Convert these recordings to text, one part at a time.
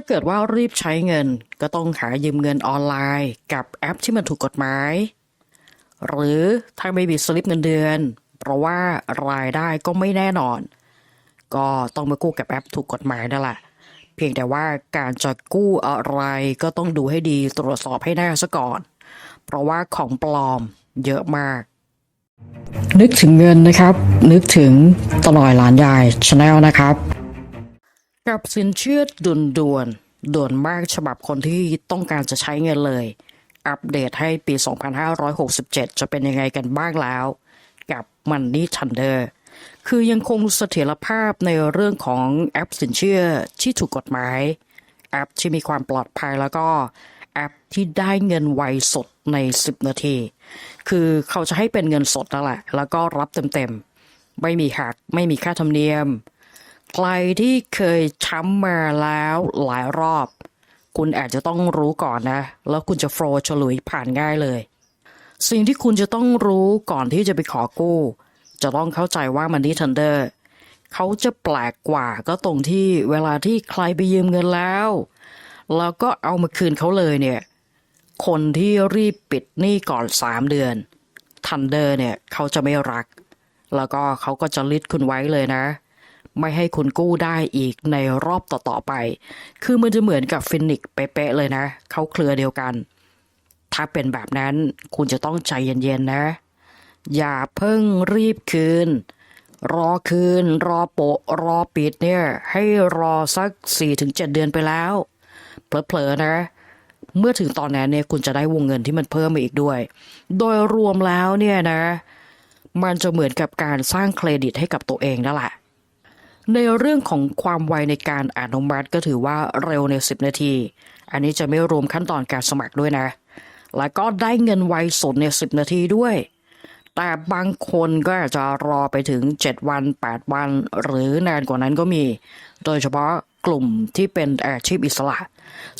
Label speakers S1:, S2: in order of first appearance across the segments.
S1: าเกิดว่ารีบใช้เงิน ก็ต้องหายืมเงินออนไลน์ กับแอปที่มันถูกกฎหมาย หรือถ้าไม่มีสลิปเงินเดือน เพราะว่ารายได้ก็ไม่แน่นอน ก็ต้องมากู้กับแอปถูกกฎหมายนั่นแหละเพียงแต่ว่าการจะกู้อะไรก็ต้องดูให้ดีตรวจสอบให้แน่ซะก่อน เพราะว่าของปลอมเยอะมาก นึกถึงเงินนะครับ นึกถึงตลอยหลานยายชาแนลนะครับ กับสินเชื่อด่วนด่วนๆด่วนมากฉบับคนที่ต้องการจะใช้เงินเลย อัปเดตให้ปี 2567 จะเป็นยังไงกันบ้างแล้ว กับ Money Thunder คือยังคงเสถียรภาพในเรื่องของแอปสินเชื่อที่ถูกกฎหมาย แอปที่มีความปลอดภัยแล้วก็แอปที่ได้เงินไวสดใน 10 นาที คือเขาจะให้เป็นเงินสดนั่นแหละ แล้วก็รับเต็มๆ ไม่มีหัก ไม่มีค่าธรรมเนียม ใครที่เคยช้ำมาแล้วหลายรอบ คุณอาจจะต้องรู้ก่อนนะ แล้วคุณจะโฟล์ฉลุยผ่านง่ายเลย สิ่งที่คุณจะต้องรู้ก่อนที่จะไปขอกู้ จะต้องเข้าใจว่ามันนี่ทันเดอร์เขาจะแปลกกว่าก็ตรงที่เวลาที่ใครไปยืมเงินแล้ว แล้วก็เอามาคืนเขาเลยเนี่ย คนที่รีบปิดหนี้ก่อน3เดือนทันเดอร์เนี่ยเขาจะไม่รัก แล้วก็เขาก็จะลิดคุณไว้เลยนะ ไม่ให้คุณกู้ได้อีกในรอบต่อๆไป คือมันจะเหมือนกับฟินิกซ์เป๊ะเลยนะ เขาเครือเดียวกัน ถ้าเป็นแบบนั้นคุณจะต้องใจเย็นๆนะ อย่าเพิ่งรีบคืน รอคืน รอโปะรอปิดเนี่ย ให้รอสัก 4-7 เดือนไปแล้ว เผลอๆนะเมื่อถึงตอนนั้นเนี่ยคุณจะได้วงเงินที่มันเพิ่มมาอีกด้วย โดยรวมแล้วเนี่ยนะ มันจะเหมือนกับการสร้างเครดิตให้กับตัวเองนั่นแหละ ในเรื่องของความไวในการอนุมัติก็ถือว่าเร็วใน 10 นาที อันนี้จะไม่รวมขั้นตอนการสมัครด้วยนะ แล้วก็ได้เงินไวสุดใน 10 นาทีด้วย แต่บางคนก็อาจจะรอไปถึง 7 วัน 8 วัน หรือนานกว่านั้นก็มี โดยเฉพาะกลุ่มที่เป็นอาชีพอิสระ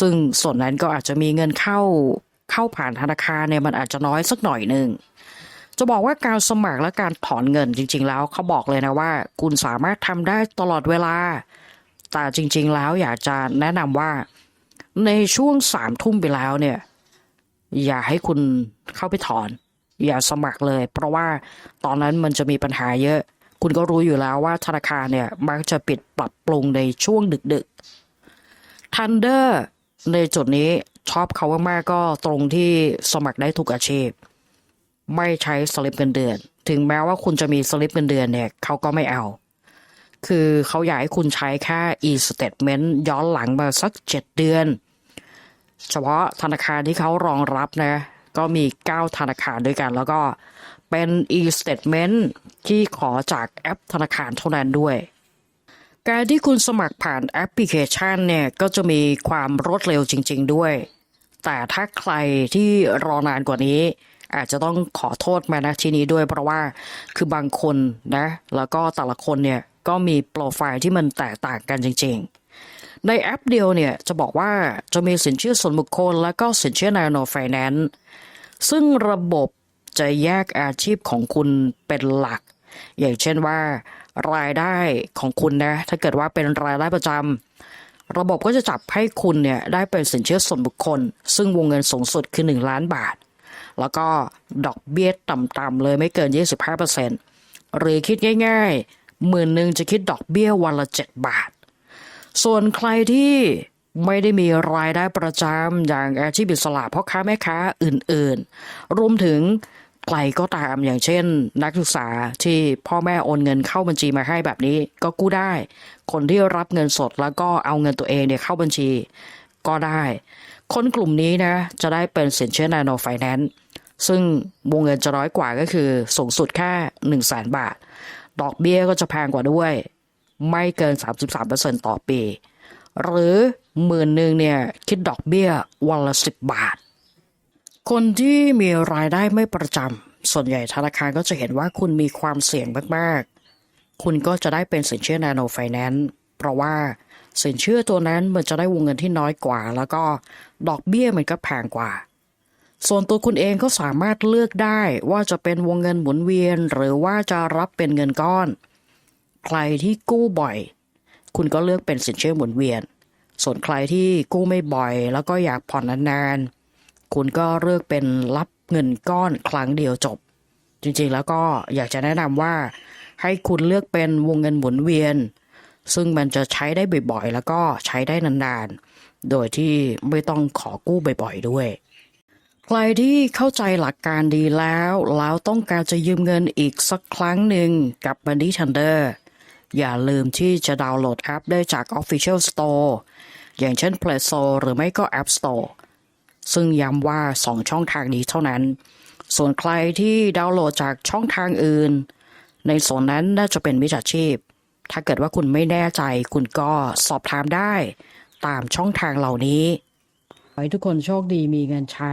S1: ซึ่งส่วนนั้นก็อาจจะมีเงินเข้าเข้าผ่านธนาคารเนี่ยมันอาจจะน้อยสักหน่อยหนึ่ง จะบอกว่าการสมัครและการถอนเงินจริง ๆ แล้วเขาบอกเลยนะว่า คุณสามารถทำได้ตลอดเวลา แต่จริง ๆ แล้วอยากจะแนะนำว่าในช่วงสามทุ่มไปแล้วเนี่ย อย่าให้คุณเข้าไปถอน อย่าสมัครเลย เพราะว่าตอนนั้นมันจะมีปัญหาเยอะ คุณก็รู้อยู่แล้วว่าธนาคารเนี่ย มักจะปิดปรับปรุงในช่วงดึกๆ Thunder ในจุดนี้ชอบเขามากๆก็ตรงที่สมัครได้ทุกอาชีพ ไม่ใช้สลิปเงินเดือน ถึงแม้ว่าคุณจะมีสลิปเงินเดือนเนี่ยเขาก็ไม่เอา คือเขาอยากให้คุณใช้แค่ e-statement ย้อนหลังมาสัก 7 เดือน เฉพาะธนาคารที่เขารองรับนะ ก็มี 9 ธนาคารด้วยกัน แล้วก็เป็น e-statement ที่ขอจากแอปธนาคารเท่านั้นด้วยการที่คุณสมัครผ่านแอปพลิเคชันเนี่ยก็จะมีความรวดเร็วจริง ๆ ด้วย แต่ถ้าใครที่รอนานกว่านี้ อาจจะต้องขอโทษมานะที่นี้ด้วยเพราะว่าคือบางคนนะ แล้วก็แต่ละคนเนี่ยก็มีโปรไฟล์ที่มันแตกต่างกันจริง ๆ ในแอปเดียวเนี่ยจะบอกว่าจะมีสินเชื่อส่วนบุคคล แล้วก็สินเชื่อ Nano Finance ซึ่งระบบจะแยกอาชีพของคุณเป็นหลัก อย่างเช่นว่ารายได้ของคุณนะ ถ้าเกิดว่าเป็นรายได้ประจำระบบก็จะจับให้คุณเนี่ยได้เป็นสินเชื่อส่วนบุคคล ซึ่งวงเงินสูงสุดคือ 1 ล้านบาท แล้วก็ดอกเบี้ยต่ำๆเลยไม่เกิน 25%หรือคิดง่ายๆหมื่นหนึ่งจะคิดดอกเบี้ยวันละ 7 บาท ส่วนใครที่ไม่ได้มีรายได้ประจำอย่างอาชีพอิสระพ่อค้าแม่ค้าอื่นๆ รวมถึงใครก็ตามอย่างเช่น นักศึกษาที่พ่อแม่โอนเงินเข้าบัญชีมาให้แบบนี้ก็กู้ได้ คนที่รับเงินสดแล้วก็เอาเงินตัวเองเนี่ยเข้าบัญชีก็ได้ คนกลุ่มนี้นะจะได้เป็นสินเชื่อ Nano Finance ซึ่ ซึ่งวงเงินจะน้อยกว่าก็คือสูงสุดแค่1 0 0 0 0แบาท ดอกเบี้ยก็จะแพงกว่าด้วย ไม่เกิน 33%ต่อปี หรือหมื่นหนึ่งเนี่ยคิดดอกเบี้ยวันละ 10 บาท คนที่มีรายได้ไม่ประจำส่วนใหญ่ธนาคารก็จะเห็นว่าคุณมีความเสี่ยงมาก ๆ คุณก็จะได้เป็นสินเชื่อ Nano Finance เพราะว่าสินเชื่อตัวนั้นมันจะได้วงเงินที่น้อยกว่า แล้วก็ดอกเบี้ยมันก็แพงกว่า ส่วนตัวคุณเองก็สามารถเลือกได้ว่าจะเป็นวงเงินหมุนเวียน หรือว่าจะรับเป็นเงินก้อน ใครที่กู้บ่อย คุณก็เลือกเป็นสินเชื่อหมุนเวียน ส่วนใครที่กู้ไม่บ่อย แล้วก็อยากผ่อนนานๆ คุณก็เลือกเป็นรับเงินก้อนครั้งเดียวจบ จริงๆแล้วก็อยากจะแนะนำว่า ให้คุณเลือกเป็นวงเงินหมุนเวียน ซึ่งมันจะใช้ได้บ่อยๆ แล้วก็ใช้ได้นานๆ โดยที่ไม่ต้องขอกู้บ่อยๆด้วย ใครที่เข้าใจหลักการดีแล้ว แล้วต้องการจะยืมเงินอีกสักครั้งหนึ่งกับ Money Thunder อย่าลืมที่จะดาวน์โหลดแอปได้จาก Official Store อย่างเช่น Play Store หรือไม่ก็ App Store ซึ่งย้ำว่า 2 ช่องทางนี้เท่านั้น ส่วนใครที่ดาวน์โหลดจากช่องทางอื่น ในส่วนนั้นน่าจะเป็นมิจฉาชีพ ถ้าเกิดว่าคุณไม่แน่ใจคุณก็สอบถามได้ ตามช่องทางเหล่านี้ ขอให้ทุกคนโชคดีมีเงินใช้